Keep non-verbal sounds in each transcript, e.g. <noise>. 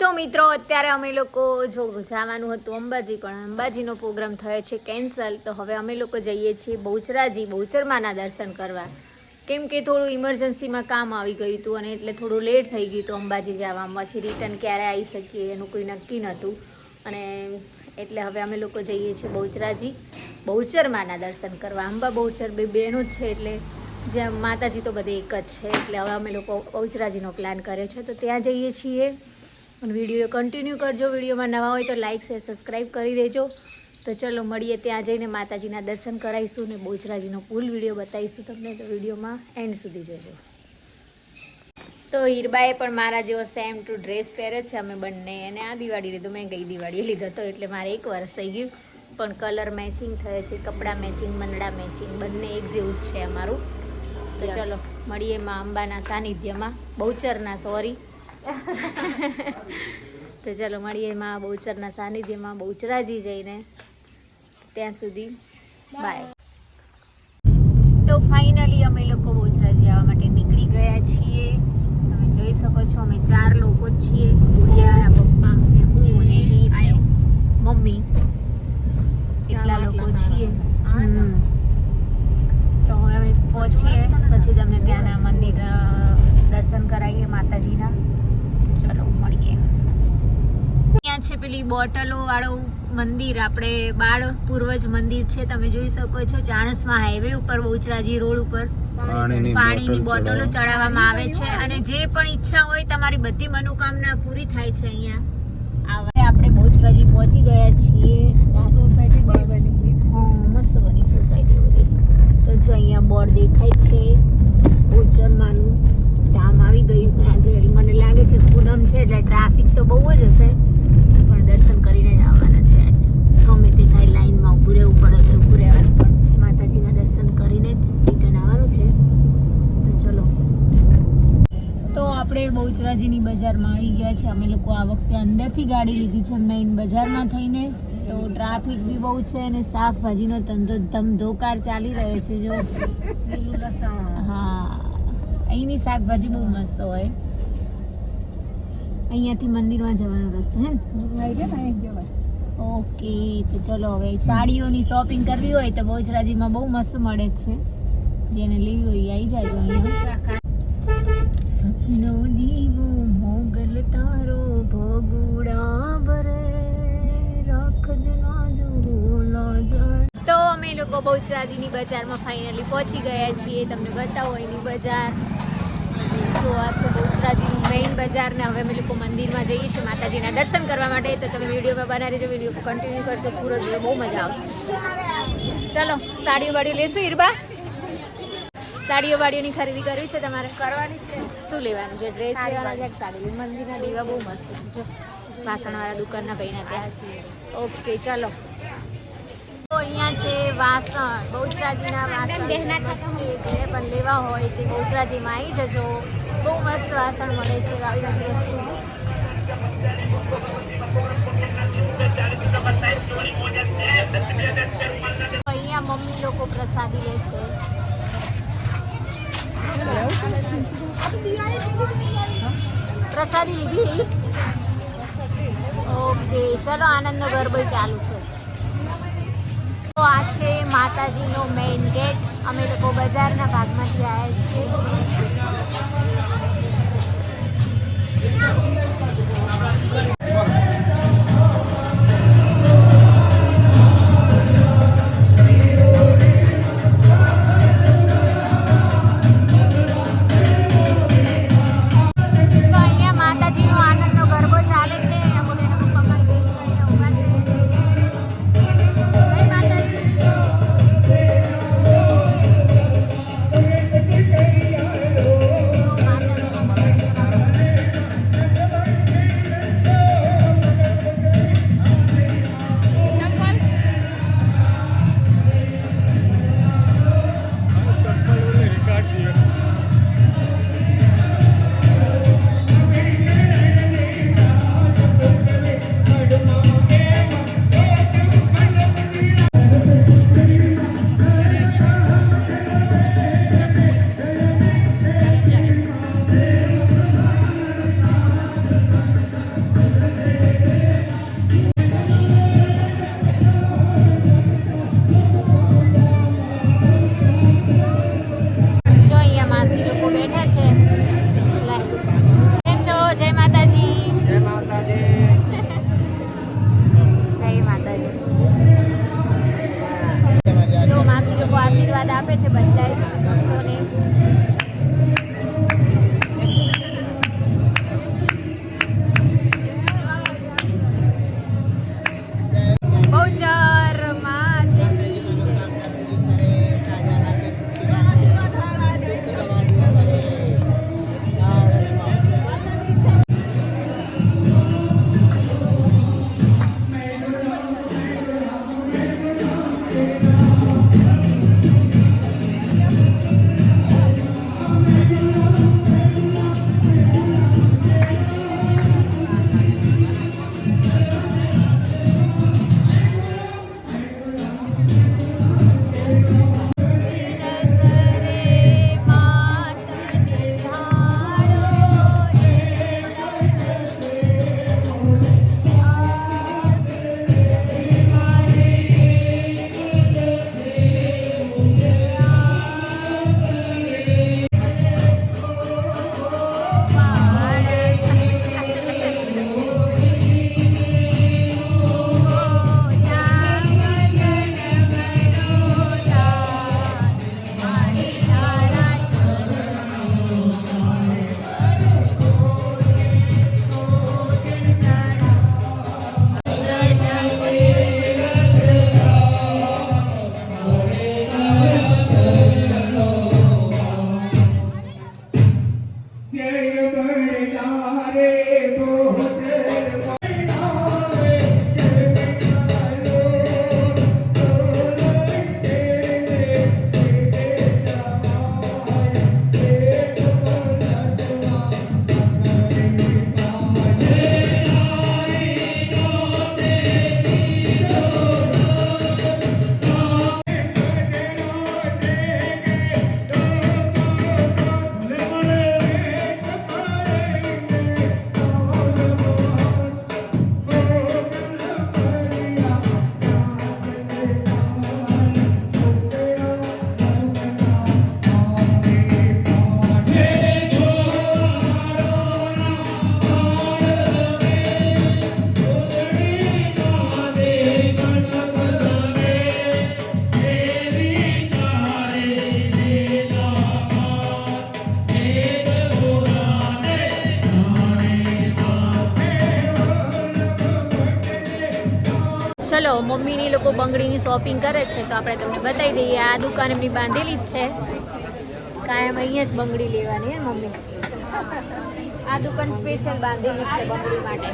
તો મિત્રો, અત્યારે અમે લોકો જો જવાનું હતું અંબાજી, પણ અંબાજીનો પ્રોગ્રામ થયો છે કેન્સલ. તો હવે અમે લોકો જઈએ છીએ બહુચરાજી બહુચરમાના દર્શન કરવા. કેમ કે થોડું ઇમરજન્સીમાં કામ આવી ગયું હતું અને એટલે થોડું લેટ થઈ ગયું હતું અંબાજી જવામાં. પછી રિટર્ન ક્યારે આવી શકીએ એનું કોઈ નક્કી નહોતું. અને એટલે હવે અમે લોકો જઈએ છીએ બહુચરાજી બહુચરમાના દર્શન કરવા. અંબા બહુચર બે બહેનો જ છે એટલે જ્યાં માતાજી તો બધે એક જ છે. એટલે હવે અમે લોકો બહુચરાજીનો પ્લાન કર્યો છે. તો ત્યાં જઈએ છીએ. અને વીડિયો કન્ટિન્યુ કરજો. વિડીયોમાં નવા હોય તો લાઇક શેર સબસ્ક્રાઈબ કરી દેજો. તો ચલો મળીએ ત્યાં જઈને માતાજીના દર્શન કરાવીશું ને બોજરાજીનો ફૂલ વીડિયો બતાવીશું તમને. તો વિડીયોમાં એન્ડ સુધી જોજો. તો હીરબાએ પણ મારા જેવો સેમ ટુ ડ્રેસ પહેર્યો છે. અમે બંને અને આ દિવાળી લીધું મેં ગઈ દિવાળીએ લીધો હતો એટલે મારે એક વર્ષ થઈ ગયું. પણ કલર મેચિંગ થયો છે કપડાં મેચિંગ મંડળા મેચિંગ બંને એક જેવું જ છે અમારું. તો ચલો મળીએ માં અંબાના સાનિધ્યમાં. બહુચરના સોરી <laughs> તો ચાલો મળીએ માં બહુચરના સાનિધ્યમાં બહુચરાજી જઈને. ત્યાં સુધી બાય. તો ફાઇનલી અમે લોકો બહુચરાજી આવવા માટે નીકળી ગયા છીએ. તમે જોઈ શકો છો, અમે ચાર લોકો જ છીએ ગુડિયાના પપ્પા અને હું અને હીર ને મમ્મી એટલા લોકો છીએ હમ. તો હવે અમે પહોંચીએ પછી તમને ત્યાંના મંદિર અ, દર્શન કરાવીએ માતાજીના તો ચલો મળીએ ત્યાં છે પેલી બોટલો વાળું મંદિર આપણે બાળ પૂર્વજ મંદિર છે તમે જોઈ શકો છો ચાણસમાં હાઈવે ઉપર બહુચરાજી રોડ ઉપર. પાણીની બોટલો ચડાવવામાં આવે છે અને જે પણ ઈચ્છા હોય તમારી બધી મનોકામના પૂરી થાય છે અહીંયા. હવે આપણે બહુચરાજી પહોંચી ગયા છીએ. મસ્ત બની સોસાયટી બધી. તો જો અહીંયા બોર્ડ દેખાય છે બહુચરમાનું ધામ આવી ગયું. આજે મને લાગે છે પૂનમ છે એટલે ટ્રાફિક તો બહુ જ હશે. દર્શન કરીને જ આવવાના છે આજે. ગમે તે થાય લાઈનમાં ઊભું રહેવું પડે તો ઊભું રહેવાનું પણ માતાજીના દર્શન કરીને જ રિટર્ન આવવાનું છે. તો ચલો. તો આપણે બહુચરાજીની બજારમાં આવી ગયા છે. અમે લોકો આ વખતે અંદરથી ગાડી લીધી છે મેઇન બજારમાં થઈને. તો ટ્રાફિક બી બહુ છે અને શાકભાજીનો ધંધો ધમધોકાર ચાલી રહ્યો છે જો. લીલું લસણ. હા. અહીંની શાકભાજી બહુ મસ્ત હોય. અહીંયાથી મંદિરમાં જવાનો રસ્તો હે ને? ઓકે તો ચલો હવે સાડીઓની શોપિંગ કરવી હોય તો બહુચરાજીમાં બહુ મસ્ત મળે છે. જેને લેવી હોય આવી જાજો અહીંયા. સપનો દીવો મોગલ તારો ભોગુડા ભરે રાખજ તો અમે લોકો બહુચરાજીની બજારમાં ફાઇનલી પહોંચી ગયા છીએ. તમને બતાવો એની બજાર જો આ છે બહુચરાજીનું મેઇન બજાર ને હવે અમે લોકો મંદિરમાં જઈએ છીએ માતાજીના દર્શન કરવા માટે. તો તમે વિડીયોમાં બનાવી રહેજો વીડિયો કન્ટિન્યુ કરજો પૂરો જોયો બહુ મજા આવશે. ચલો સાડીઓ વાડીઓ લેશું ઈરબા સાડીઓ વાડીઓની ખરીદી કરવી છે તમારે? કરવાની છે. શું લેવાનું છે? ડ્રેસ લેવાનું છે? સાડી મંદિરના દીવા બહુ મસ્ત છે વાસણવાળા દુકાનના ભાઈના ત્યાં. ઓકે ચાલો. તો અહીંયા છે વાસણ બહુચરાજીના વાસણ famous છે જે પણ લેવા હોય તે બહુચરાજીમાં આવી જજો. બહુ મસ્ત વાસણ મળે છે આવી બધી વસ્તુ. અહીંયા મમ્મી લોકો પ્રસાદી લે છે. પ્રસાદી લીધી? ઓકે ચલો આનંદનો ગરબો ચાલુ છે. તો આ છે માતાજીનો મેઇન ગેટ અમે લોકો બજારના ભાગમાંથી આવ્યા છીએ. લોકો આશીર્વાદ આપે છે બધા જ લોકોને जय बड़े तारे बहुत મમ્મીની લોકો બંગડીની શોપિંગ કરે છે, તો આપણે તમને બતાવી દઈએ, આ દુકાન એમની બાંધેલી જ છે. કાયમ અહીંયા જ બંગડી લેવાની હે મમ્મી. આ દુકાન સ્પેશિયલ બાંધેલી છે બંગડી માટે.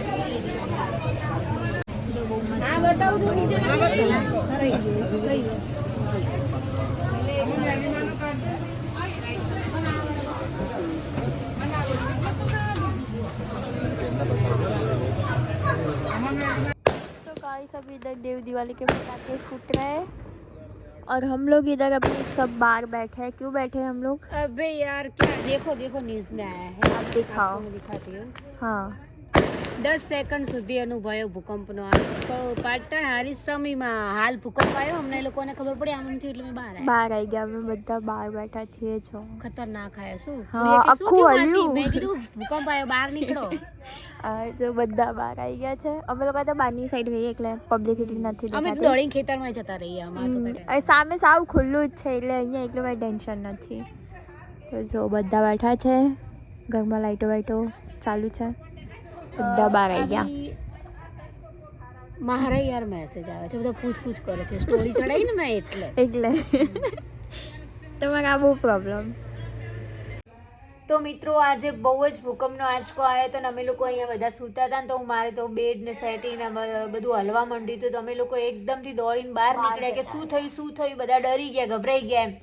गाइस अभी इधर देव दिवाली के पटाखे फूट रहे हैं। और हम लोग इधर अपने सब बाहर बैठे हैं। क्यों बैठे हैं हम लोग? अबे यार क्या? देखो देखो न्यूज़ में आया है। आप दिखाओ। मैं दिखाती हूँ। हाँ। દસ સેકન્ડ સુધી અનુભવ્યો ભૂકંપનો પાટણ હારી સમીમાં હાલ ભૂકંપ આવ્યો. અમને લોકોને ખબર પડી આમ થયું એટલે બહાર બહાર આવી ગયા. અમે બધા બહાર બેઠા છીએ છો. ખતરનાક આયા શું? આખું હલ્યું. મેં કીધું ભૂકંપ આવ્યો બહાર નીકળો. <laughs> જો બધા બહાર આવી ગયા છે. અમે લોકો તો બહારની સાઈડ ગઈએ એટલે પબ્લિક એટલી નથી અમે દોડીને ખેતરમાં જતા રહીએ અમારે સામે સાવ ખુલ્લું જ છે એટલે અહીંયા એટલું કાંઈ ટેન્શન નથી. તો જો બધા બેઠા છે. ઘરમાં લાઈટો વાઈટો ચાલુ છે. બધા બહાર આવી ગયા મારા યાર મેસેજ આવે છે બધા પૂછપૂછ કરે છે સ્ટોરી ચડાવી ને મેં એટલે. એટલે. તમારે આ બહુ પ્રોબ્લેમ તો મિત્રો આજે બહુ જ ભૂકંપનો આંચકો આવ્યો હતો ને અમે લોકો અહીંયા બધા સૂતા હતા ને તો હું મારે તો બેડ ને સેટી ને બધું હલવા માંડ્યું હતું તો અમે લોકો એકદમથી દોડીને બહાર નીકળ્યા કે શું થયું શું થયું? બધા ડરી ગયા ગભરાઈ ગયા એમ.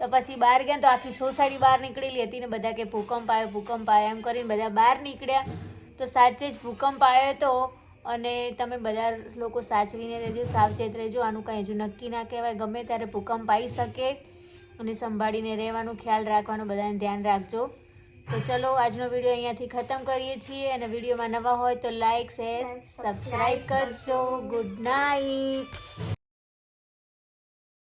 તો પછી બહાર ગયા તો આખી સોસાયટી બહાર નીકળેલી હતી ને બધા કે ભૂકંપ આવ્યો ભૂકંપ આવ્યો એમ કરીને બધા બહાર નીકળ્યા. તો સાચે જ ભૂકંપ આવ્યો હતો અને તમે બધા લોકો સાચવીને રહેજો સાવચેત રહેજો. આનું કંઈ હજુ નક્કી ના કહેવાય. ગમે ત્યારે ભૂકંપ આવી શકે અને સંભાળીને રહેવાનું ખ્યાલ રાખવાનું બધાને ધ્યાન રાખજો. તો ચલો આજનો વીડિયો અહીંયાથી ખતમ કરીએ છીએ અને વિડીયોમાં નવા હોય તો લાઈક શેર સબસ્ક્રાઈબ કરજો. Good night